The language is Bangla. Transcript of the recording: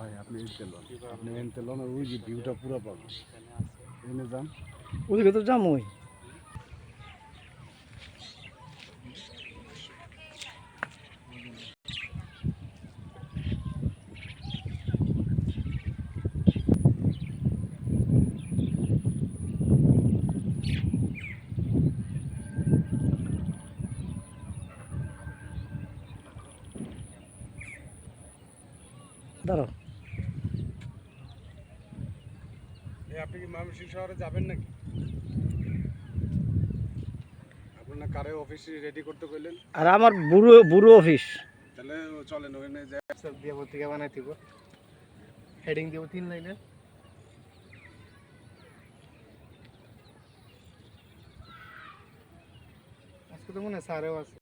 ভাই, আপনি এনতে লন। আপনি এনতে লন ওই যে ভিউটা পুরো পাবেন। এনে যান। ওদিকে তো জামই দাঁড়াও। আপনি কি ময়মনসিংহ শহরে যাবেন নাকি? আপনার কারে অফিস রেডি করতে কইলেন আর আমার বুড়ো বুড়ো অফিস তাহলে চলেন ওখানে যে সব দিয়ে পত্রিকা বানাই দিব। হেডিং দিব তিন লাইনের আজকে তো মনে হয় স্যারেও আছে।